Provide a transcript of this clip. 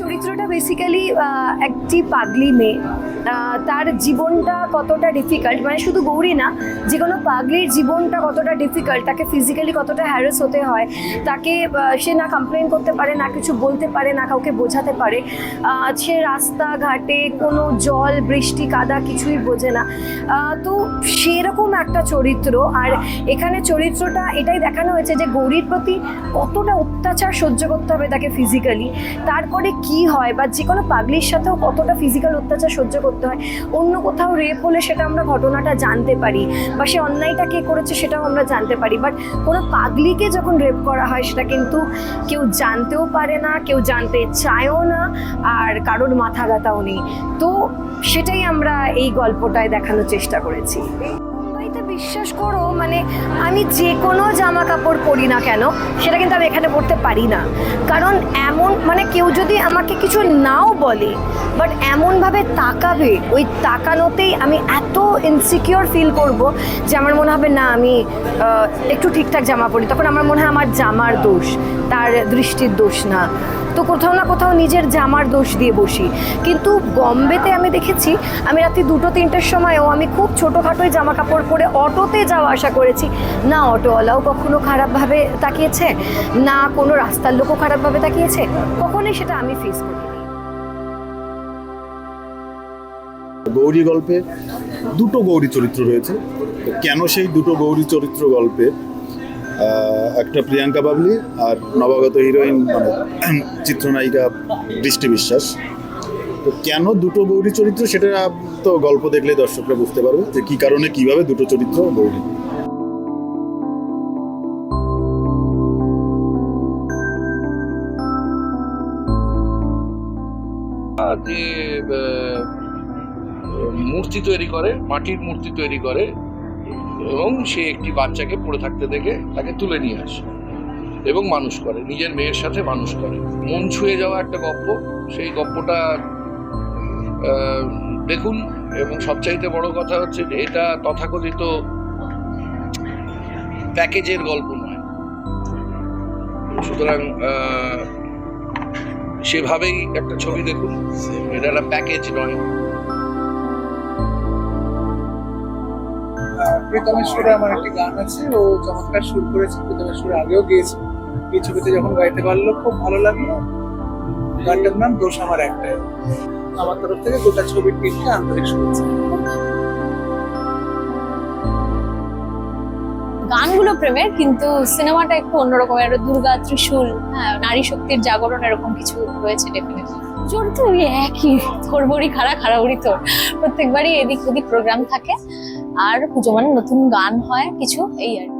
চরিত্রটা বেসিক্যালি একটি পাগলি মেয়ে আহ, তার জীবনটা কতটা ডিফিকাল্ট মানে শুধু গৌরী না, যে কোনো পাগলির জীবনটা কতটা ডিফিকাল্ট তাকে ফিজিক্যালি কতটা হ্যারাস হতে হয়, তাকে সে না কমপ্লেন করতে পারে, না কিছু বলতে পারে, না কাউকে বোঝাতে পারে সে রাস্তাঘাটে কোনো জল, বৃষ্টি, কাদা কিছুই বোঝে না। তো সেরকম একটা চরিত্র, আর এখানে চরিত্রটা এটাই দেখানো হয়েছে যে গৌরীর প্রতি কতটা অত্যাচার সহ্য করতে হবে তাকে ফিজিক্যালি তারপরে কি হয়, বা যে কোনো পাগলির সাথেও কতটা ফিজিক্যাল অত্যাচার সহ্য করতে হয়। অন্য কোথাও রেপ হলে সেটা আমরা ঘটনাটা জানতে পারি বা সে অন্যায়টা কে করেছে সেটাও আমরা জানতে পারি। বাট কোনো পাগলিকে যখন রেপ করা হয় সেটা কিন্তু কেউ জানতেও পারে না, কেউ জানতে চায়ও না আর কারোর মাথা ব্যথাও নেই। তো সেটাই আমরা এই গল্পটায় দেখানোর চেষ্টা করেছি। বিশ্বাস করো মানে আমি যে কোনো জামা কাপড় পরি না কেন, সেটা কিন্তু আমি এখানে পরতে পারি না। কারণ এমন মানে কেউ যদি আমাকে কিছু নাও বলে বাট এমনভাবে তাকাবে, ওই তাকানোতেই আমি এত ইনসিকিওর ফিল করব যে আমার মনে হবে, না, আমি একটু ঠিকঠাক জামা পরি। তখন আমার মনে হয় আমার জামার দোষ, তার দৃষ্টির দোষ না। তো কোথাও না কোথাও নিজের জামার দোষ দিয়ে বসি। কিন্তু বম্বেতে আমি দেখেছি, আমি রাত্রি দুটো, তিনটের সময়ও আমি খুব ছোটোখাটোই জামা কাপড় পরে অটোতে যাওয়া আসা করেছি। না, অটোওয়ালাও কখনো খারাপভাবে তাকিয়েছে, না কোনো রাস্তার লোকও খারাপভাবে তাকিয়েছে। কখনোই সেটা আমি ফেস করি গৌরী গল্পে দুটো গৌরী চরিত্র রয়েছে। কেন সেই দুটো গৌরী চরিত্র গল্পে একটা প্রিয়াঙ্কা বাবলি আর নবাগত হিরোইন মানে চিত্রনায়িকা বৃষ্টি বিশ্বাস। তো কেন দুটো গৌরী চরিত্র? সেটা তো গল্প দেখলে দর্শকরা বুঝতে পারবে যে কী কারণে, কীভাবে দুটো চরিত্র গৌরী। যে মূর্তি তৈরি করে, মাটির মূর্তি তৈরি করে এবং সে একটি বাচ্চাকে পড়ে থাকতে দেখে তাকে তুলে নিয়ে আসে এবং মানুষ করে, নিজের মেয়ের সাথে মানুষ করে। মন ছুঁয়ে যাওয়া একটা গল্প সেই গপ্পটা দেখুন, এবং সবচাইতে বড় কথা হচ্ছে যে এটা তথাকথিত প্যাকেজের গল্প নয়। সুতরাং সেভাবেই একটা ছবি দেখুন। এটা একটা প্যাকেজ নয়। প্রীতমের সুরে আমার একটি গান আছে, ও চমৎকার সুর করেছে, প্রীতমের আগেও গিয়েছে। এই ছবিতে যখন গাইতে পারল, খুব ভালো লাগল। গানটার নাম দোষ আমার একটাই। আমার তরফ থেকে গোটা ছবির টিমকে আন্তরিক শুভেচ্ছা। গানগুলো প্রেমের, কিন্তু সিনেমাটা একটু অন্যরকম একটা দুর্গা, ত্রিশূল হ্যাঁ নারী শক্তির জাগরণ এরকম কিছু রয়েছে ডেফিনেটলি চরিত্র ওই একই তোর বড়ি খাড়া খাড়া বড়ি তোর প্রত্যেকবারই এদিক ওদিক প্রোগ্রাম থাকে আর পুজো মানে নতুন গান হয় কিছু, এই আর।